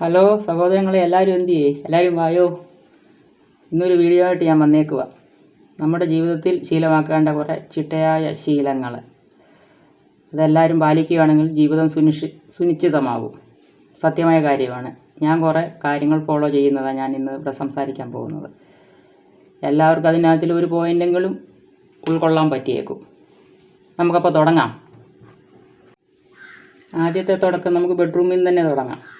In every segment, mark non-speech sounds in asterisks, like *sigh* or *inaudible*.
Hello സഹോദരങ്ങളെ എല്ലാവരും എന്ത് ചെയ്യേ? എല്ലാവരും വായോ? ഇന്നൊരു വീഡിയോ ആയിട്ട് ഞാൻ വന്നേക്കുക നമ്മുടെ ജീവിതത്തിൽ ശീലമാക്കേണ്ട കുറേ ചിട്ടയായ ശീലങ്ങൾ അതെല്ലാവരും പാലിക്കുകയാണെങ്കിൽ ജീവിതം സുനിഷി സുനിശ്ചിതമാകും. സത്യമായ കാര്യമാണ്. ഞാൻ കുറേ കാര്യങ്ങൾ ഫോളോ ചെയ്യുന്നതാണ് ഞാൻ ഇന്ന് ഇവിടെ സംസാരിക്കാൻ പോകുന്നത്. എല്ലാവർക്കും അതിനകത്തിൽ ഒരു പോയിന്റെങ്കിലും ഉൾക്കൊള്ളാൻ പറ്റിയേക്കും. നമുക്കപ്പോൾ തുടങ്ങാം. ആദ്യത്തെ തുടക്കം നമുക്ക് ബെഡ്റൂമിൽ നിന്ന് തന്നെ തുടങ്ങാം.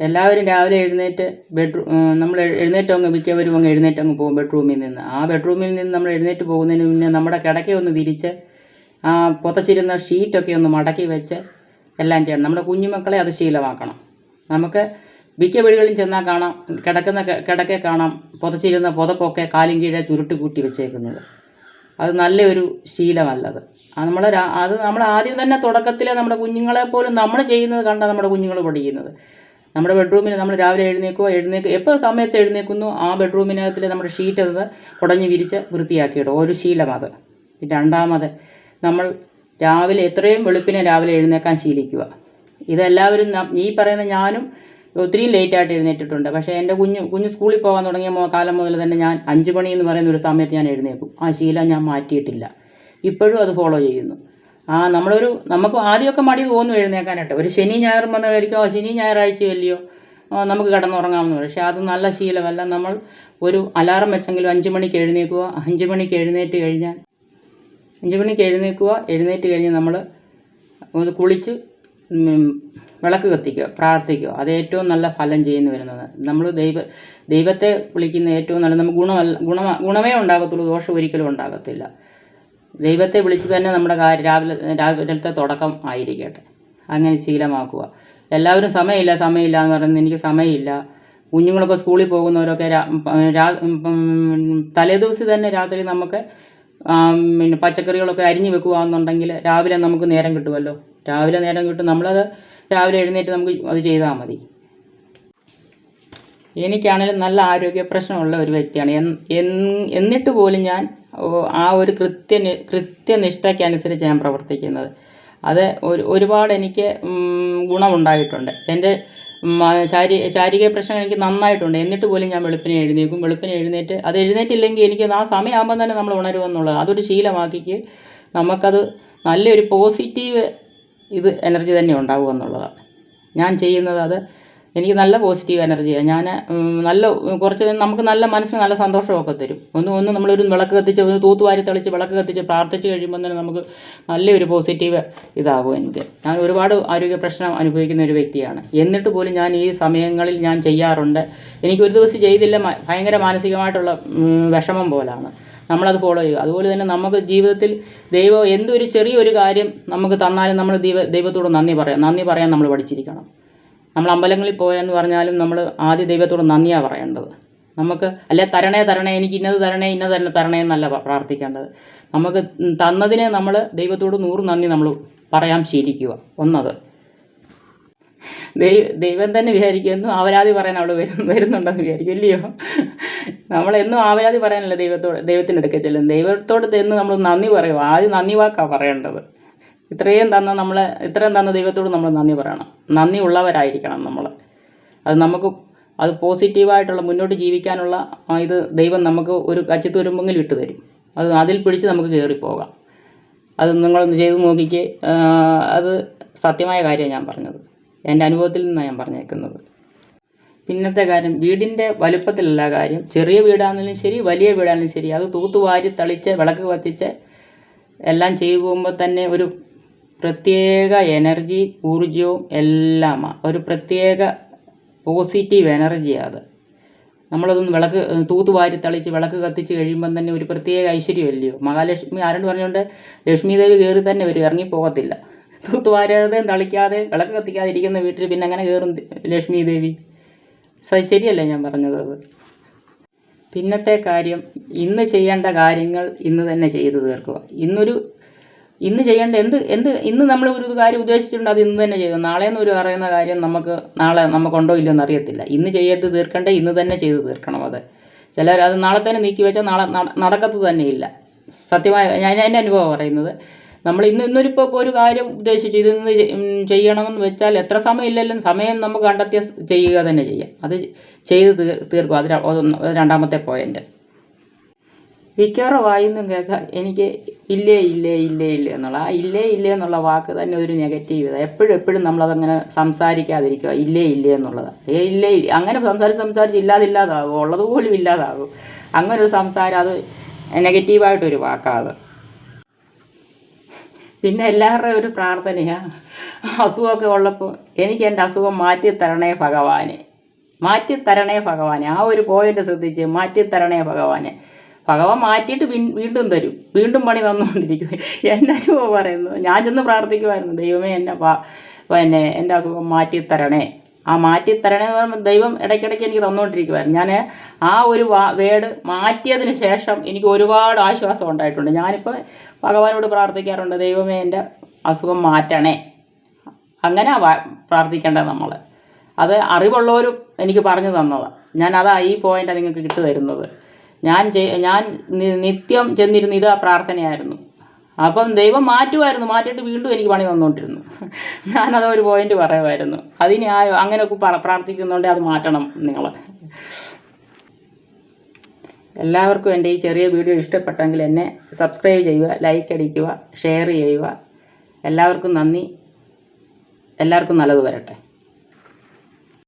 എല്ലാവരും രാവിലെ എഴുന്നേറ്റ് ബെഡ്റൂം നമ്മൾ എഴുന്നേറ്റ് അങ്ങ് മിക്കവരും അങ്ങ് എഴുന്നേറ്റ് അങ്ങ് പോകും ബെഡ്റൂമിൽ നിന്ന്. ആ ബെഡ്റൂമിൽ നിന്ന് നമ്മൾ എഴുന്നേറ്റ് പോകുന്നതിന് മുന്നേ നമ്മുടെ കിടക്കയൊന്ന് വിരിച്ച് ആ പുതച്ചിരുന്ന ഷീറ്റൊക്കെ ഒന്ന് മടക്കി വെച്ച് എല്ലാം ചെയ്യണം. നമ്മുടെ കുഞ്ഞുമക്കളെ അത് ശീലമാക്കണം. നമുക്ക് മിക്ക വീടുകളിലും ചെന്നാൽ കാണാം കിടക്കുന്ന കിടക്കെ കാണാം പുതച്ചിരുന്ന പുതപ്പൊക്കെ കാലും കീഴെ ചുരുട്ടി കൂട്ടി വെച്ചേക്കുന്നത്. അത് നല്ലൊരു ശീലമല്ലത്. അത് നമ്മൾ അത് നമ്മൾ ആദ്യം തന്നെ തുടക്കത്തിൽ നമ്മുടെ കുഞ്ഞുങ്ങളെ പോലും നമ്മൾ ചെയ്യുന്നത് കണ്ടാണ് നമ്മുടെ കുഞ്ഞുങ്ങൾ പഠിക്കുന്നത്. നമ്മുടെ ബെഡ്റൂമിൽ നമ്മൾ രാവിലെ എഴുന്നേക്കുക എഴുന്നേൽക്കുക എപ്പോൾ സമയത്ത് എഴുന്നേക്കുന്നു ആ ബെഡ്റൂമിനകത്തിൽ നമ്മുടെ ഷീറ്റ് അത് കുടഞ്ഞ് വിരിച്ച് വൃത്തിയാക്കിയിടും. ഒരു ശീലം അത്. രണ്ടാമത് നമ്മൾ രാവിലെ എത്രയും വെളുപ്പിനെ രാവിലെ എഴുന്നേക്കാൻ ശീലിക്കുക. ഇതെല്ലാവരും ഈ പറയുന്ന ഞാനും ഒത്തിരി ലേറ്റായിട്ട് എഴുന്നേറ്റിട്ടുണ്ട്. പക്ഷേ എന്റെ കുഞ്ഞ് കുഞ്ഞ് സ്കൂളിൽ പോകാൻ തുടങ്ങിയ കാലം മുതൽ തന്നെ ഞാൻ അഞ്ച് മണി എന്ന് പറയുന്ന ഒരു സമയത്ത് ഞാൻ എഴുന്നേൽക്കും. ആ ശീലം ഞാൻ മാറ്റിയിട്ടില്ല. ഇപ്പോഴും അത് ഫോളോ ചെയ്യുന്നു. ആ നമ്മളൊരു നമുക്ക് ആദ്യമൊക്കെ മടി തോന്നും എഴുന്നേക്കാനായിട്ട്. ഒരു ശനി ഞായറും വന്ന് കഴിക്കും "ഓ, ശനി ഞായറാഴ്ചയല്ലയോ നമുക്ക് കിടന്നുറങ്ങാമെന്ന് പറയും പക്ഷേ അത് നല്ല ശീലമല്ല. നമ്മൾ ഒരു അലാറം വെച്ചെങ്കിലും അഞ്ച് മണിക്ക് എഴുന്നേക്കുക അഞ്ച് മണിക്ക് എഴുന്നേറ്റ് കഴിഞ്ഞാൽ അഞ്ച് മണിക്ക് എഴുന്നേൽക്കുക എഴുന്നേറ്റ് കഴിഞ്ഞ് നമ്മൾ കുളിച്ച് വിളക്ക് കത്തിക്കുക പ്രാർത്ഥിക്കുക. അത് ഏറ്റവും നല്ല ഫലം ചെയ്യുന്നു വരുന്നത്. നമ്മൾ ദൈവ ദൈവത്തെ വിളിക്കുന്ന ഏറ്റവും നല്ല നമുക്ക് ഗുണമല്ല ഗുണ ഗുണമേ ഉണ്ടാകത്തുള്ളൂ ദോഷം ഒരിക്കലും ഉണ്ടാകത്തില്ല. ദൈവത്തെ വിളിച്ച് തന്നെ നമ്മുടെ കാര്യം രാവിലെ രാവിലത്തെ തുടക്കം ആയിരിക്കട്ടെ. അങ്ങനെ ശീലമാക്കുക. എല്ലാവരും സമയമില്ല സമയമില്ല എന്ന് പറയുന്നത് എനിക്ക് സമയമില്ല. കുഞ്ഞുങ്ങളൊക്കെ സ്കൂളിൽ പോകുന്നവരൊക്കെ തലേദിവസം തന്നെ രാത്രി നമുക്ക് പിന്നെ പച്ചക്കറികളൊക്കെ അരിഞ്ഞു വെക്കുകയാണെന്നുണ്ടെങ്കിൽ രാവിലെ നമുക്ക് നേരം കിട്ടുമല്ലോ. രാവിലെ നേരം കിട്ടും. നമ്മളത് രാവിലെ എഴുന്നേറ്റ് നമുക്ക് അത് ചെയ്താൽ മതി. എനിക്കാണെങ്കിലും നല്ല ആരോഗ്യ പ്രശ്നമുള്ള ഒരു വ്യക്തിയാണ്. എന്നിട്ട് പോലും ഞാൻ ആ ഒരു കൃത്യ കൃത്യനിഷ്ഠയ്ക്കനുസരിച്ച് ഞാൻ പ്രവർത്തിക്കുന്നത്. അത് ഒരു ഒരുപാട് എനിക്ക് ഗുണമുണ്ടായിട്ടുണ്ട്. എന്റെ ശാരീ ശാരീരിക പ്രശ്നം എനിക്ക് നന്നായിട്ടുണ്ട്. എന്നിട്ട് പോലും ഞാൻ വെളുപ്പിനെ എഴുന്നേക്കും വെളുപ്പിനെ എഴുന്നേറ്റ് അത് എഴുന്നേറ്റില്ലെങ്കിൽ എനിക്ക് ആ സമയമാകുമ്പോൾ തന്നെ നമ്മൾ ഉണരുമെന്നുള്ളത്. അതൊരു ശീലമാക്കിക്ക് നമുക്കത് നല്ലൊരു പോസിറ്റീവ് ഇത് എനർജി തന്നെ ഉണ്ടാവുക എന്നുള്ളതാണ്. ഞാൻ ചെയ്യുന്നത് അത് എനിക്ക് നല്ല പോസിറ്റീവ് എനർജിയാണ് ഞാൻ നല്ല കുറച്ച് നമുക്ക് നല്ല മനസ്സിന് നല്ല സന്തോഷമൊക്കെ തരും. ഒന്ന് ഒന്ന് നമ്മളൊരു വിളക്ക് കത്തിച്ച് ഒന്ന് തൂത്തുവാരി തെളിച്ച് വിളക്ക് കത്തിച്ച് പ്രാർത്ഥിച്ച് കഴിയുമ്പോൾ തന്നെ നമുക്ക് നല്ലൊരു പോസിറ്റീവ് ഇതാകും എനിക്ക്. ഞാൻ ഒരുപാട് ആരോഗ്യ പ്രശ്നം അനുഭവിക്കുന്ന ഒരു വ്യക്തിയാണ്. എന്നിട്ട് പോലും ഞാൻ ഈ സമയങ്ങളിൽ ഞാൻ ചെയ്യാറുണ്ട്. എനിക്ക് ഒരു ദിവസം ചെയ്തില്ല ഭയങ്കര മാനസികമായിട്ടുള്ള വിഷമം പോലാണ്. നമ്മളത് ഫോളോ ചെയ്യുക. അതുപോലെ തന്നെ നമുക്ക് ജീവിതത്തിൽ ദൈവം എന്തൊരു ചെറിയൊരു കാര്യം നമുക്ക് തന്നാലും നമ്മൾ ദൈവ ദൈവത്തോട് നന്ദി പറയാം. നന്ദി പറയാൻ നമ്മൾ പഠിച്ചിരിക്കണം. നമ്മൾ അമ്പലങ്ങളിൽ പോയെന്ന് പറഞ്ഞാലും നമ്മൾ ആദ്യം ദൈവത്തോട് നന്ദിയാണ് പറയേണ്ടത്. നമുക്ക് അല്ലെ തരണേ തരണേ എനിക്ക് ഇന്നത് തരണേ ഇന്നത് തന്നെ തരണേ എന്നല്ല പ്രാർത്ഥിക്കേണ്ടത്. നമുക്ക് തന്നതിനെ നമ്മൾ ദൈവത്തോട് നൂറ് നന്ദി നമ്മൾ പറയാൻ ശീലിക്കുക. ഒന്നത്. ദൈവം തന്നെ വിചാരിക്കുന്നു ആവരാതി പറയാൻ അവൾ വരും വരുന്നുണ്ടെന്ന് വിചാരിക്കും ഇല്ലയോ? നമ്മളെന്നും ആവരാതി പറയാനല്ല ദൈവത്തോട് ദൈവത്തിന്റെ അടുക്കൽ ചെല്ലും ദൈവത്തോട് എന്ന് നമ്മൾ നന്ദി പറയും ആദ്യം നന്ദി വാക്കാണ് പറയേണ്ടത്. ഇത്രയും തന്ന നമ്മൾ ഇത്രയും തന്ന ദൈവത്തോട് നമ്മൾ നന്ദി പറയണം. നന്ദി ഉള്ളവരായിരിക്കണം നമ്മൾ. അത് നമുക്ക് അത് പോസിറ്റീവായിട്ടുള്ള മുന്നോട്ട് ജീവിക്കാനുള്ള ഇത് ദൈവം നമുക്ക് ഒരു കച്ചിത്തുരുമ്പെങ്കിലും ഇട്ട് തരും. അത് അതിൽ പിടിച്ച് നമുക്ക് കയറിപ്പോകാം അത് നിങ്ങളൊന്ന് ചെയ്ത് നോക്കിക്ക്. അത് സത്യമായ കാര്യമാണ് ഞാൻ പറഞ്ഞത്. എന്റെ അനുഭവത്തിൽ നിന്നാണ് ഞാൻ പറഞ്ഞേക്കുന്നത്. പിന്നത്തെ കാര്യം വീടിന്റെ വലുപ്പത്തിലല്ല കാര്യം. ചെറിയ വീടാണെങ്കിലും ശരി വലിയ വീടാണെങ്കിലും ശരി. അത് തൂത്തുവാരി തളിച്ച് വിളക്ക് കത്തിച്ച് എല്ലാം ചെയ്തു പോകുമ്പോൾ തന്നെ ഒരു പ്രത്യേക എനർജി ഊർജവും എല്ലാമാണ് ഒരു പ്രത്യേക പോസിറ്റീവ് എനർജിയാണ് അത്. നമ്മളതൊന്ന് വിളക്ക് തൂത്തുവാരി തളിച്ച് വിളക്ക് കത്തിച്ച് കഴിയുമ്പം തന്നെ ഒരു പ്രത്യേക ഐശ്വര്യമല്ലയോ? മഹാലക്ഷ്മി ആരോട് പറഞ്ഞുകൊണ്ട് ലക്ഷ്മി ദേവി കയറി തന്നെ വരും ഇറങ്ങി പോകത്തില്ല. തൂത്തുവാരാതെയും തളിക്കാതെ വിളക്ക് കത്തിക്കാതെ ഇരിക്കുന്ന വീട്ടിൽ പിന്നെ അങ്ങനെ കയറും ലക്ഷ്മി ദേവി. ശരിയല്ലേ ഞാൻ പറഞ്ഞത് അത്? പിന്നത്തെ കാര്യം ഇന്ന് ചെയ്യേണ്ട കാര്യങ്ങൾ ഇന്ന് തന്നെ ചെയ്തു തീർക്കുക. ഇന്നൊരു ഇന്ന് ചെയ്യേണ്ട എന്ത് എന്ത് ഇന്ന് നമ്മൾ ഒരു കാര്യം ഉദ്ദേശിച്ചിട്ടുണ്ട് അത് ഇന്ന് തന്നെ നാളെ എന്ന് ഒരു പറയുന്ന കാര്യം നമുക്ക് നാളെ നമുക്കുണ്ടോ ഇല്ലയോ എന്ന് അറിയത്തില്ല. ഇന്ന് ചെയ്ത് തീർക്കണ്ടേ ഇന്ന് തന്നെ ചെയ്ത് തീർക്കണം അത്. ചിലർ അത് നാളെ തന്നെ നീക്കി വെച്ചാൽ നാളെ നട- നടക്കത്ത് തന്നെ ഇല്ല. സത്യമായ ഞാൻ എന്റെ അനുഭവം പറയുന്നത്. നമ്മൾ ഇന്ന് ഇന്നൊരു ഇപ്പോൾ ഒരു കാര്യം ഉദ്ദേശിച്ചു ഇതിന്ന് ചെയ്യണമെന്ന് വെച്ചാൽ എത്ര സമയം ഇല്ലല്ലോ സമയം നമുക്ക് കണ്ടെത്തിയ ചെയ്യുക തന്നെ ചെയ്യാം. അത് ചെയ്ത് തീർ തീർക്കും. അത് രണ്ടാമത്തെ പോയിന്റ് മിക്കവാറും വായിന്നും കേൾക്കാം എനിക്ക് ഇല്ലേ ഇല്ലേ ഇല്ലേ ഇല്ലേ എന്നുള്ള ആ ഇല്ലേ ഇല്ലേ എന്നുള്ള വാക്ക് തന്നെ ഒരു നെഗറ്റീവ് ഇതാണ് എപ്പോഴും എപ്പോഴും നമ്മളതങ്ങനെ സംസാരിക്കാതിരിക്കുക. ഇല്ലേ ഇല്ലേ എന്നുള്ളത്. ഏ ഇല്ലേ അങ്ങനെ സംസാരിച്ച് സംസാരിച്ച് ഇല്ലാതില്ലാതാകും. ഉള്ളത് പോലും ഇല്ലാതാകും. അങ്ങനെ ഒരു സംസാരം അത് നെഗറ്റീവായിട്ടൊരു വാക്കാണ് പിന്നെ എല്ലാവരുടെയും ഒരു പ്രാർത്ഥനയാണ് അസുഖമൊക്കെ ഉള്ളപ്പോൾ എനിക്ക് എന്റെ അസുഖം മാറ്റി തരണേ ഭഗവാനെ. മാറ്റി തരണേ ഭഗവാനെ. ആ ഒരു പോയിന്റ് ശ്രദ്ധിച്ച് മാറ്റി തരണേ ഭഗവാനെ. ഭഗവാൻ മാറ്റിയിട്ട് വീണ്ടും തരും. വീണ്ടും പണി തന്നുകൊണ്ടിരിക്കും. *laughs* എന്റെ അനുഭവം പറയുന്നു ഞാൻ ചെന്ന് പ്രാർത്ഥിക്കുമായിരുന്നു. ദൈവമേ എന്നെ പിന്നെ എന്റെ അസുഖം മാറ്റി തരണേ ആ മാറ്റി തരണേ എന്ന് പറയുമ്പോൾ ദൈവം ഇടയ്ക്കിടയ്ക്ക് എനിക്ക് തന്നുകൊണ്ടിരിക്കുമായിരുന്നു. ഞാൻ ആ ഒരു വാ വേട് മാറ്റിയതിന് ശേഷം എനിക്ക് ഒരുപാട് ആശ്വാസം ഉണ്ടായിട്ടുണ്ട്. ഞാനിപ്പോൾ ഭഗവാനോട് പ്രാർത്ഥിക്കാറുണ്ട് ദൈവമേ എന്റെ അസുഖം മാറ്റണേ. അങ്ങനെ പ്രാർത്ഥിക്കേണ്ടത് നമ്മൾ അത് അറിവുള്ളവരും എനിക്ക് പറഞ്ഞു തന്നതാണ് ഞാൻ ഈ പോയിന്റാണ് നിങ്ങൾക്ക് കിട്ടു തരുന്നത്. ഞാൻ ഞാൻ നിത്യം ചെന്നിരുന്ന ഇതാ പ്രാർത്ഥനയായിരുന്നു. അപ്പം ദൈവം മാറ്റുമായിരുന്നു. മാറ്റിയിട്ട് വീണ്ടും എനിക്ക് പണി തന്നുകൊണ്ടിരുന്നു *laughs* ഞാനത് ഒരു പോയിന്റ് പറയുമായിരുന്നു. അതിന് ആ അങ്ങനെയൊക്കെ പ്രാർത്ഥിക്കുന്നുണ്ടെങ്കിൽ അത് മാറ്റണം നിങ്ങൾ. എല്ലാവർക്കും എന്റെ ഈ ചെറിയ വീഡിയോ ഇഷ്ടപ്പെട്ടെങ്കിൽ എന്നെ സബ്സ്ക്രൈബ് ചെയ്യുക ലൈക്ക് അടിക്കുക ഷെയർ ചെയ്യുക. എല്ലാവർക്കും നന്ദി. എല്ലാവർക്കും നല്ലത് വരട്ടെ.